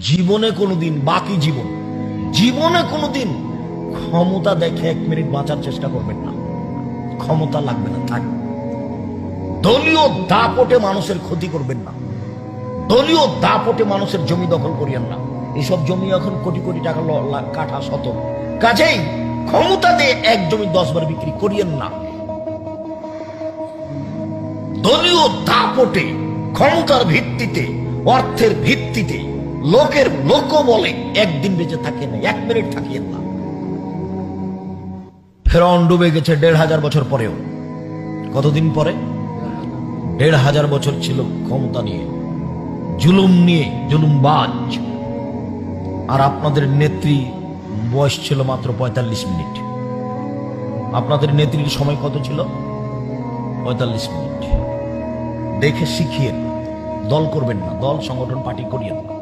জীবনে কোনোদিন, বাকি জীবন। জীবনে কোনোদিন ক্ষমতা দেখে এক মিনিট বাঁচার চেষ্টা করবেন না। ক্ষমতা লাগবে না, থাক। দলীয় দাপটে মানুষের ক্ষতি করবেন না। দলীয় দাপটে মানুষের জমি দখল করিয়েন না। এসব জমি এখন কোটি কোটি টাকা কাঠা শত। কাজেই ক্ষমতা দিয়ে এক জমি দশ বার বিক্রি করিয়েন না। দলীয় দাপটে, ক্ষমতার ভিত্তিতে, অর্থের ভিত্তিতে লোকের লোক বলে একদিন বেঁচে থাকেন না, এক মিনিট থাকিয়েন না। ফেরাউন ডুবে গেছে দেড় হাজার বছর পরেও। কতদিন পরে? দেড় হাজার বছর ছিল ক্ষমতা নিয়ে, জুলুম নিয়ে, জুলুমবাজ। আর আপনাদের নেত্রী বয়স ছিল মাত্র পঁয়তাল্লিশ মিনিট। আপনাদের নেত্রীর সময় কত ছিল? পঁয়তাল্লিশ মিনিট। দেখে শিখিয়ে দল করবেন না, দল সংগঠন পার্টি করিয়েন না।